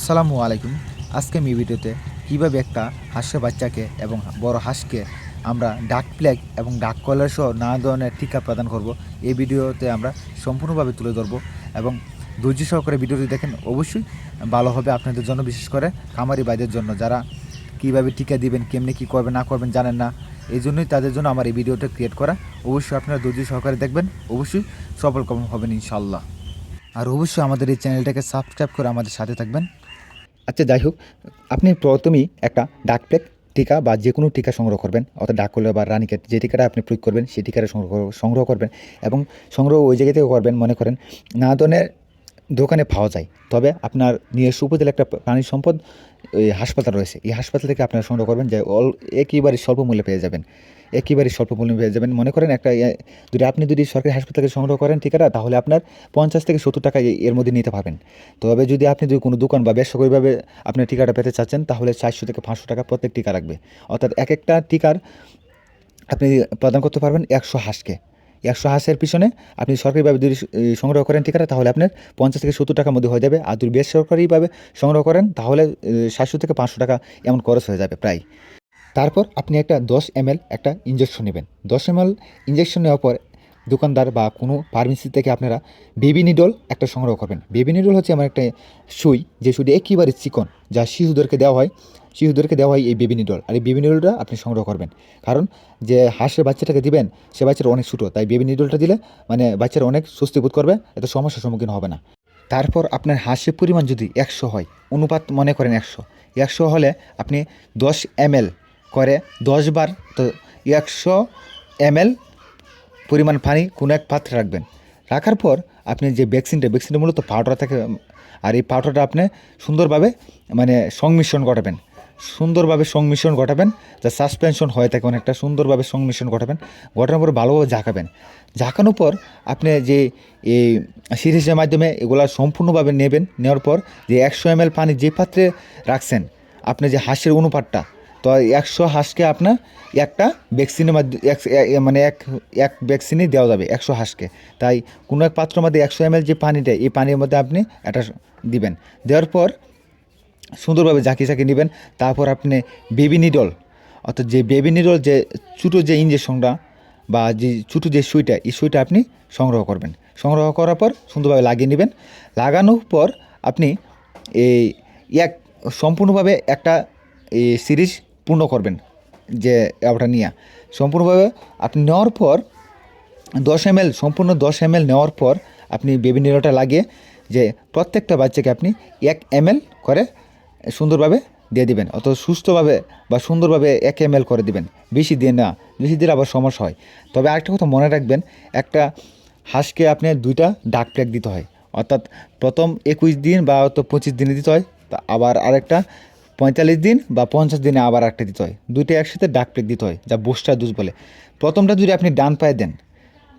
আসসালামু আলাইকুম। আজকে আমি ভিডিওতে কীভাবে একটা হাঁসের বাচ্চাকে এবং বড় হাঁসকে আমরা ডাক প্লেগ এবং ডাক কলার সহ নানা ধরনের টিকা প্রদান করব, এই ভিডিওতে আমরা সম্পূর্ণভাবে তুলে ধরবো এবং ধৈর্য সহকারে ভিডিওটি দেখেন, অবশ্যই ভালো হবে আপনাদের জন্য, বিশেষ করে খামারি বাইদের জন্য। যারা কীভাবে টিকা দিবেন, কেমনি কী করবেন, না করবেন জানেন না, এই জন্যই তাদের জন্য আমার এই ভিডিওটা ক্রিয়েট করা। অবশ্যই আপনারা ধৈর্য সহকারে দেখবেন, অবশ্যই সফল কম হবেন ইনশাল্লাহ আর অবশ্যই আমাদের এই চ্যানেলটাকে সাবস্ক্রাইব করে আমাদের সাথে থাকবেন। আচ্ছা যাই হোক, আপনি প্রথমেই একটা ডাক প্লেক টিকা বা যে কোনো টিকা সংগ্রহ করবেন, অর্থাৎ ডাক করলে বা রানিকেট যে টিকাটা আপনি প্রয়োগ করবেন, সেই টিকাটা সংগ্রহ সংগ্রহ করবেন এবং সংগ্রহ ওই জায়গা থেকে করবেন, মনে করেন, নানা ধরনের দোকানে পাওয়া যায়। তবে আপনার নিজস্ব উপজেলা একটা প্রাণী সম্পদ হাসপাতাল রয়েছে। এই হাসপাতাল থেকে আপনারা সংগ্রহ করবেন যে অল, একেবারে স্বল্প মূল্যে পেয়ে যাবেন। একেবারে স্বল্প মূল্যে পেয়ে যাবেন। মনে করেন একটা যদি আপনি যদি সরকারি হাসপাতাল থেকে সংগ্রহ করেন টিকাটা তাহলে আপনার পঞ্চাশ থেকে সত্তর টাকা এর মধ্যে নিতে পারবেন। তবে যদি আপনি যদি কোনো দোকান বা বেসরকারিভাবে আপনি টিকাটা পেতে চাচ্ছেন, তাহলে চারশো থেকে পাঁচশো টাকা প্রত্যেক টিকা লাগবে। অর্থাৎ এক একটা টিকার আপনি প্রদান করতে পারবেন একশো হাঁসকে। একশো হাঁসের পিছনে আপনি সরকারিভাবে যদি সংগ্রহ করেন ঠিকানা, তাহলে আপনার পঞ্চাশ থেকে সত্তর টাকার মধ্যে হয়ে যাবে। আর যদি বেসরকারিভাবে সংগ্রহ করেন, তাহলে সাতশো থেকে পাঁচশো টাকা এমন খরচ হয়ে যাবে প্রায়। তারপর আপনি একটা দশ এম একটা ইঞ্জেকশন নেবেন। দশ এম ইঞ্জেকশন নেওয়ার পর দোকানদার বা কোনো ফার্মেসি থেকে আপনারা বেবি নিডল একটা সংগ্রহ করবেন। বেবি নিডল হচ্ছে আমার একটা সুই, যে সুইটি একেবারে চিকন, যা শিশুদেরকে দেওয়া হয়। শিশুদেরকে দেওয়া হয় এই বেবি নিডল আর এই বেবি নিডলটা আপনি সংগ্রহ করবেন। কারণ যে হাঁসের বাচ্চাটাকে দিবেন, সে বাচ্চাটা অনেক ছোটো, তাই বেবি নিডলটা দিলে মানে বাচ্চারা অনেক স্বস্তি বোধ করবে, এত সমস্যার সম্মুখীন হবে না। তারপর আপনার হাঁসের পরিমাণ যদি একশো হয়, অনুপাত মনে করেন একশো। একশো হলে আপনি দশ এম করে দশ বার, তো একশো এম পরিমাণ পানি কোনো এক পাত্রে রাখবেন। রাখার পর আপনি যে ভ্যাকসিনটা ভ্যাকসিনটা মূলত পাউডার থাকে, আর এই পাউডারটা আপনি সুন্দরভাবে মানে সংমিশ্রণ ঘটাবেন। সুন্দরভাবে সংমিশ্রণ ঘটাবেন, যা সাসপেনশন হয়ে থাকে অনেকটা, সুন্দরভাবে সংমিশ্রণ ঘটাবেন, ঘটানোর পর ভালোভাবে ঝাঁকাবেন। ঝাঁকানোর পর আপনি যে এই সিরিজের মাধ্যমে এগুলা সম্পূর্ণভাবে নেবেন, নেওয়ার পর যে একশো এম পানি যে পাত্রে রাখছেন, আপনি যে হাঁসের অনুপাতটা তো একশো হাঁসকে আপনার একটা ভ্যাকসিনের মাধ্যমে মানে এক এক ভ্যাকসিনই দেওয়া যাবে একশো হাঁসকে। তাই কোনো এক পাত্রের মধ্যে একশো এম যে পানিটা, এই পানির মধ্যে আপনি এটা দিবেন। দেওয়ার পর সুন্দরভাবে ঝাঁকি ঝাঁকি নেবেন। তারপর আপনি বেবি নিডল অর্থাৎ যে বেবি নিডল যে ছোটো যে ইঞ্জেকশনটা বা যে ছোটো যে সুইটা, এই সুইটা আপনি সংগ্রহ করবেন। সংগ্রহ করার পর সুন্দরভাবে লাগিয়ে নেবেন। লাগানোর পর আপনি এই এক, সম্পূর্ণভাবে একটা, এই সিরিজ পূর্ণ করবেন যে ওটা নিয়ে। সম্পূর্ণভাবে আপনি নেওয়ার পর দশ এম সম্পূর্ণ দশ এম নেওয়ার পর আপনি বেবি নিরোটা লাগিয়ে যে প্রত্যেকটা বাচ্চাকে আপনি এক এম করে সুন্দরভাবে দিয়ে দিবেন। অত সুস্থভাবে বা সুন্দরভাবে এক এম করে দিবেন। বেশি দিয়ে না, বেশি দিলে আবার সমস্যা হয়। তবে আরেকটা কথা মনে রাখবেন, একটা হাঁসকে আপনি দুইটা ডাক প্যাক দিতে হয়। অর্থাৎ প্রথম একুশ দিন বা তো পঁচিশ দিনে দিতে হয়, তা আবার আরেকটা পঁয়তাল্লিশ দিন বা পঞ্চাশ দিনে আবার একটা দিতে হয়। দুইটা একসাথে ডাক প্লেক দিতে হয়, যা বুস্টার ডোজ বলে। প্রথমটা যদি আপনি ডান পায়ে দেন,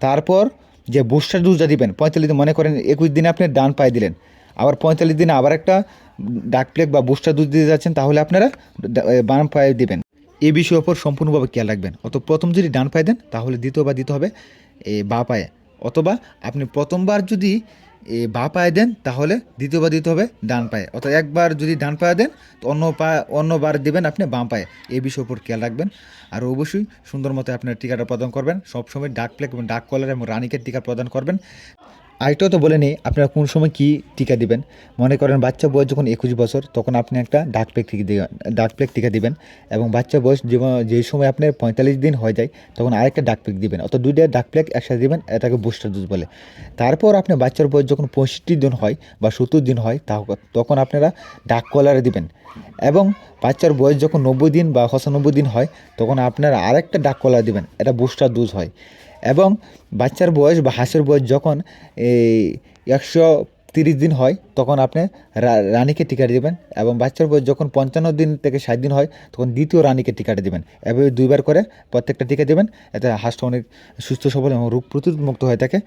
তারপর যে বুস্টার ডোজটা দিবেন, পঁয়তাল্লিশ দিন, মনে করেন একুশ দিনে আপনি ডান পায়ে দিলেন, আবার পঁয়তাল্লিশ দিনে আবার একটা ডাক প্লেক বা বুস্টার ডোজ দিতে যাচ্ছেন, তাহলে আপনারা বাম পায়ে দিবেন। এই বিষয়ের ওপর সম্পূর্ণভাবে খেয়াল রাখবেন। অত প্রথম যদি ডান পায়ে দেন, তাহলে দ্বিতীয়বার দিতে হবে বা পায়ে। অথবা আপনি প্রথমবার যদি বা পায়ে দেন, তাহলে দ্বিতীয়বার দিতে হবে ডান পায়ে। অর্থাৎ একবার যদি ডান পায়ে দেন, তো অন্য পা, অন্যবার দেবেন আপনি বাম পায়ে। এই বিষয়ের উপর খেয়াল রাখবেন। আর অবশ্যই সুন্দর মতো আপনার টিকাটা প্রদান করবেন। সবসময় ডাক প্লেক এবং ডাক কলার এবং রানিকের টিকা প্রদান করবেন। আরেকটাও তো বলে নিই, আপনারা কোন সময় কী টিকা দিবেন? মনে করেন বাচ্চা বয়স যখন একুশ বছর, তখন আপনি একটা ডাক প্লেক টিকা দিবেন ডাক প্লেক টিকা দিবেন এবং বাচ্চা বয়স যে- সময় আপনার পঁয়তাল্লিশ দিন হয়ে যায়, তখন আরেকটা ডাক প্লেক দিবেন। অর্থাৎ দুইটা ডাক প্লেক একসাথে দিবেন, এটাকে বুস্টার ডোজ বলে। তারপর আপনার বাচ্চার বয়স যখন পঁয়ষট্টি দিন হয় বা সত্তর দিন হয় তখন আপনারা ডাক কলারে দিবেন। এবং বাচ্চার বয়স যখন নব্বই দিন বা পঁচানব্বই দিন হয়, তখন আপনারা আরেকটা ডাক কলার দিবেন, এটা বুস্টার ডোজ হয়। এবং বাচ্চার বয়স বা হাঁসের বয়স যখন এই একশো তিরিশ দিন হয়, তখন আপনি রানীকে টিকা দেবেন এবং বাচ্চার বয়স যখন পঞ্চান্ন দিন থেকে ষাট দিন হয়, তখন দ্বিতীয় রানীকে টিকাটা দেবেন। এভাবে দুইবার করে প্রত্যেকটা টিকা দেবেন, এতে হাঁসটা অনেক সুস্থ, সবল এবং রোগ প্রতিরোধমুক্ত হয়ে থাকে।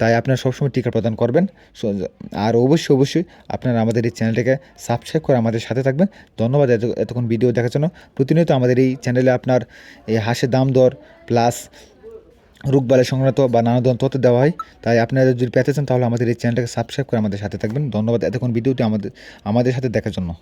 তাই আপনারা সবসময় টিকা প্রদান করবেন। আর অবশ্যই অবশ্যই আপনারা আমাদের এই চ্যানেলটাকে সাবস্ক্রাইব করে আমাদের সাথে থাকবেন। ধন্যবাদ এত, এতক্ষণ ভিডিও দেখার জন্য। প্রতিনিয়ত আমাদের এই চ্যানেলে আপনার এই হাঁসের দাম দর প্লাস রোগবালাই সংক্রান্ত বা নানা ধরনের তথ্য দেওয়া হয়। তাই আপনারা যদি পেতে চান তাহলে আমাদের এই চ্যানেলটাকে সাবস্ক্রাইব করে আমাদের সাথে থাকবেন। ধন্যবাদ। এতক্ষণ ভিডিওটি আমাদের আমাদের সাথে দেখার জন্য।